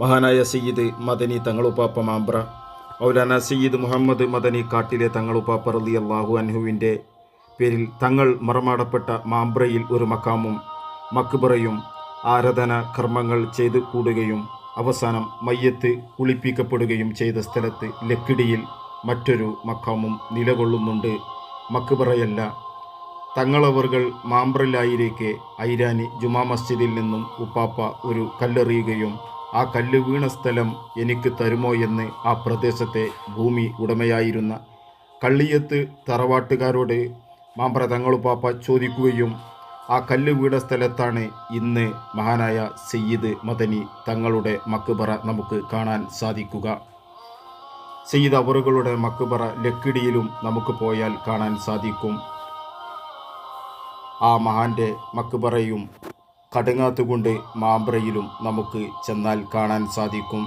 മഹാനായ സയ്യിദ് മദനി തങ്ങളുപ്പാപ്പ മാമ്പ്ര മൗലാന സയ്യിദ് മുഹമ്മദ് മദനി കാട്ടിലെ തങ്ങളുപ്പാപ്പ റലി അള്ളാഹു അൻഹുവിന്റെ പേരിൽ തങ്ങൾ മറമാടപ്പെട്ട മാമ്പ്രയിൽ ഒരു മക്കാമും മക്ബറയും ആരാധന കർമ്മങ്ങൾ ചെയ്തു കൂടുകയും അവസാനം മയ്യത്ത് കുളിപ്പിക്കപ്പെടുകയും ചെയ്ത സ്ഥലത്ത് ലക്കിടിയിൽ മറ്റൊരു മക്കാമും നിലകൊള്ളുന്നുണ്ട്. മക്ബറയല്ല തങ്ങളവറുകൾ മാമ്പ്രലായിരിക്കെ ഐരാനി ജുമാ മസ്ജിദിൽ നിന്നും ഉപ്പാപ്പ ഒരു കല്ലെറിയുകയും ആ കല്ല് വീണ സ്ഥലം എനിക്ക് തരുമോ എന്ന് ആ പ്രദേശത്തെ ഭൂമി ഉടമയായിരുന്ന കള്ളിയത്ത് തറവാട്ടുകാരോട് മാമ്പ്ര തങ്ങളുപ്പാപ്പ ചോദിക്കുകയും ആ കല്ല് വീണ സ്ഥലത്താണ് ഇന്ന് മഹാനായ സയ്യിദ് മദനി തങ്ങളുടെ മക്ബറ നമുക്ക് കാണാൻ സാധിക്കുക. സയ്യിദ് അവറുകളുടെ മക്ബറ ലക്കിടിയിലും നമുക്ക് പോയാൽ കാണാൻ സാധിക്കും. ആ മഹാന്റെ മക്ബറയും കടുങ്ങാത്തുകൊണ്ട് മാമ്പ്രയിലും നമുക്ക് ചെന്നാൽ കാണാൻ സാധിക്കും.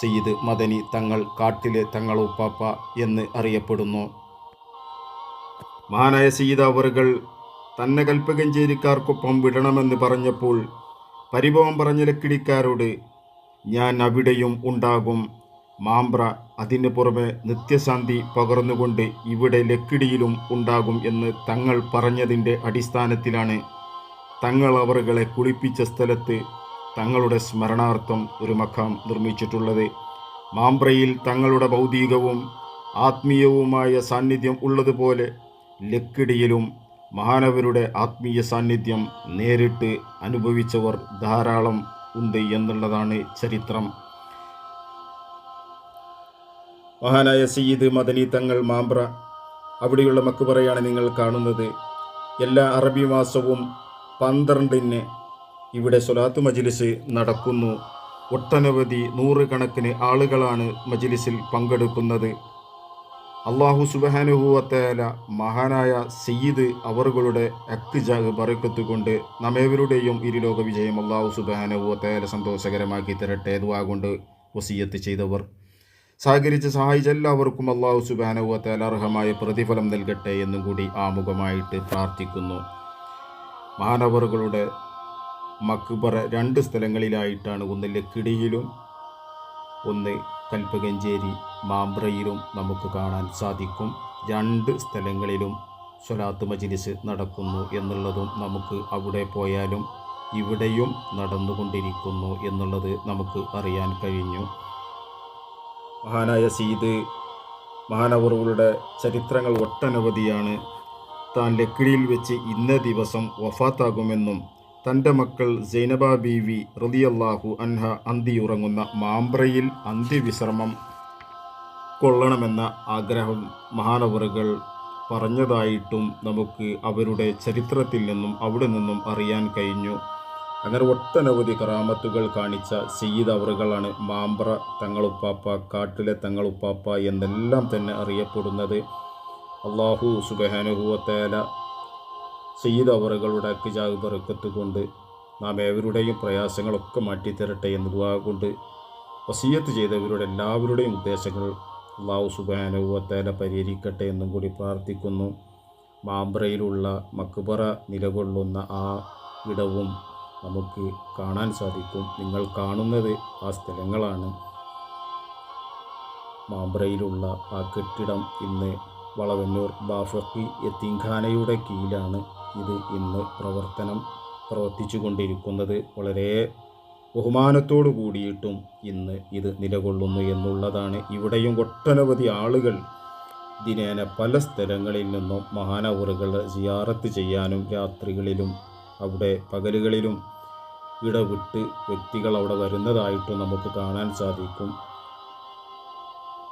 സയ്യിദ് മദനി തങ്ങൾ കാട്ടിലെ തങ്ങളുപ്പാപ്പ എന്ന് അറിയപ്പെടുന്നു. മഹാനായ സയ്യിദ് അവറുകൾ തന്നെ കൽപ്പകഞ്ചേരിക്കാർക്കൊപ്പം വിടണമെന്ന് പറഞ്ഞപ്പോൾ പരിഭവം പറഞ്ഞ ലക്കിടിക്കാരോട് ഞാൻ അവിടെയും ഉണ്ടാകും. മാമ്പ്ര അതിന് പുറമെ നിത്യശാന്തി പകർന്നുകൊണ്ട് ഇവിടെ ലക്കിടിയിലും ഉണ്ടാകും എന്ന് തങ്ങൾ പറഞ്ഞതിന്റെ അടിസ്ഥാനത്തിലാണ് തങ്ങൾ അവറുകളെ കുളിപ്പിച്ച സ്ഥലത്ത് തങ്ങളുടെ സ്മരണാർത്ഥം ഒരു മഖാം നിർമ്മിച്ചിട്ടുള്ളത്. മാംബ്രയിൽ തങ്ങളുടെ ഭൗതികവും ആത്മീയവുമായ സാന്നിധ്യം ഉള്ളതുപോലെ ലക്കിടിയിലും മഹാനവരുടെ ആത്മീയ സാന്നിധ്യം നേരിട്ട് അനുഭവിച്ചവർ ധാരാളം ഉണ്ട് എന്നുള്ളതാണ് ചരിത്രം. മഹാനായ സയ്യിദ് മദനി തങ്ങൾ മാമ്പ്ര. അവിടെയുള്ള മക്കുപറയാണ് നിങ്ങൾ കാണുന്നത്. എല്ലാ അറബി മാസവും പന്ത്രണ്ടിന് ഇവിടെ സൊലാത്ത് മജിലിസ് നടക്കുന്നു. ഒട്ടനവധി നൂറുകണക്കിന് ആളുകളാണ് മജിലിസിൽ പങ്കെടുക്കുന്നത്. അള്ളാഹു സുബഹാനുഭൂവത്തേല മഹാനായ സയ്യിദ് അവറുകളുടെ അക്തിജാഗ് ബറക്കത്ത് കൊണ്ട് നമ്മേവരുടെയും ഇരുലോക വിജയം അള്ളാഹു സുബഹാനുഭൂവത്തേല സന്തോഷകരമാക്കി തരട്ടെ കൊണ്ട് വസീയത്ത് ചെയ്തവർ. സഹകരിച്ച് സഹായിച്ച എല്ലാവർക്കും അള്ളാഹു സുബാനുവത്തേല അർഹമായ പ്രതിഫലം നൽകട്ടെ എന്നും കൂടി ആമുഖമായിട്ട് പ്രാർത്ഥിക്കുന്നു. മാനവറുകളുടെ മക്ബറ രണ്ട് സ്ഥലങ്ങളിലായിട്ടാണ് ഒന്ന് ലക്കിടിയിലും ഒന്ന് കൽപ്പകഞ്ചേരി മാമ്പ്രയിലും നമുക്ക് കാണാൻ സാധിക്കും. രണ്ട് സ്ഥലങ്ങളിലും സ്വലാത്ത് മജിലിസ് നടക്കുന്നു എന്നുള്ളതും നമുക്ക് അവിടെ പോയാലും ഇവിടെയും നടന്നുകൊണ്ടിരിക്കുന്നു എന്നുള്ളത് നമുക്ക് അറിയാൻ കഴിഞ്ഞു. മഹാനായ സീത് മഹാനവറുകളുടെ ചരിത്രങ്ങൾ ഒട്ടനവധിയാണ്. താൻ ലക്കിടിയിൽ വെച്ച് ഇന്ന ദിവസം വഫാത്താകുമെന്നും തന്റെ മക്കൾ സൈനബ ബീവി റതിയല്ലാഹു അൻഹ അന്തിയുറങ്ങുന്ന മാമ്പ്രയിൽ അന്ത്യവിശ്രമം കൊള്ളണമെന്ന ആഗ്രഹം മഹാനവറുകൾ പറഞ്ഞതായിട്ടും നമുക്ക് അവരുടെ ചരിത്രത്തിൽ നിന്നും അവിടെ നിന്നും അറിയാൻ കഴിഞ്ഞു. അങ്ങനെ ഒട്ടനവധി കറാമത്തുകൾ കാണിച്ച സയ്യിദ് അവറുകളാണ് മാമ്പ്ര തങ്ങളുപ്പാപ്പ കാട്ടിലെ തങ്ങളുപ്പാപ്പ എന്നെല്ലാം തന്നെ അറിയപ്പെടുന്നത്. അള്ളാഹു സുബഹാനുഹൂവത്തേല സയ്യിദ് അവറുകളുടെ കിജാഗ് ബറക്കത്ത് കൊണ്ട് നാം ഏവരുടെയും പ്രയാസങ്ങളൊക്കെ മാറ്റിത്തരട്ടെ എന്ന് ദുവാ കൊണ്ട് വസീയത്ത് ചെയ്തവരുടെ എല്ലാവരുടെയും ഉദ്ദേശങ്ങൾ അള്ളാഹു സുബാനുഭവത്തേല പരിഹരിക്കട്ടെ എന്നും കൂടി പ്രാർത്ഥിക്കുന്നു. മാമ്പ്രയിലുള്ള മക്ബറ നിലകൊള്ളുന്ന ആ ഇടവും നമുക്ക് കാണാൻ സാധിക്കും. നിങ്ങൾ കാണുന്നത് ആ സ്ഥലങ്ങളാണ്. മാമ്പ്രയിലുള്ള ആ കെട്ടിടം ഇന്ന് വളവന്നൂർ ബാഫക്കി യത്തീംഖാനയുടെ കീഴിലാണ് ഇത് ഇന്ന് പ്രവർത്തനം പ്രവർത്തിച്ചു കൊണ്ടിരിക്കുന്നത് വളരെ ബഹുമാനത്തോടു കൂടിയിട്ടും ഇന്ന് ഇത് നിലകൊള്ളുന്നു എന്നുള്ളതാണ്. ഇവിടെയും ഒട്ടനവധി ആളുകൾ ദിനേന പല സ്ഥലങ്ങളിൽ നിന്നും മഹാനവറുകൾ ജിയാറത്ത് ചെയ്യാനും രാത്രികളിലും അവിടെ പകലുകളിലും ഇടവിട്ട് വ്യക്തികൾ അവിടെ വരുന്നതായിട്ടും നമുക്ക് കാണാൻ സാധിക്കും.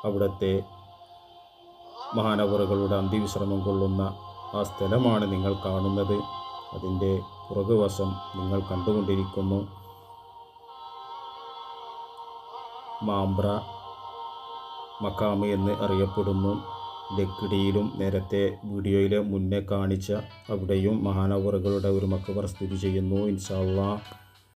അവിടുത്തെ മഹാനവറുകളുടെ അന്തിവിശ്രമം കൊള്ളുന്ന ആ സ്ഥലമാണ് നിങ്ങൾ കാണുന്നത്. അതിന്റെ പുറകുവശം നിങ്ങൾ കണ്ടുകൊണ്ടിരിക്കുന്നു. മാമ്പ്ര മക്കാമ് എന്ന് അറിയപ്പെടുന്നു. ലക്കിടിയിലും നേരത്തെ വീഡിയോയിലെ മുന്നേ കാണിച്ച അവിടെയും മഹാനവറുകളുടെ ഒരു മക്കബർ സ്ഥിതി ചെയ്യുന്നു. ഇൻഷാല്ലാ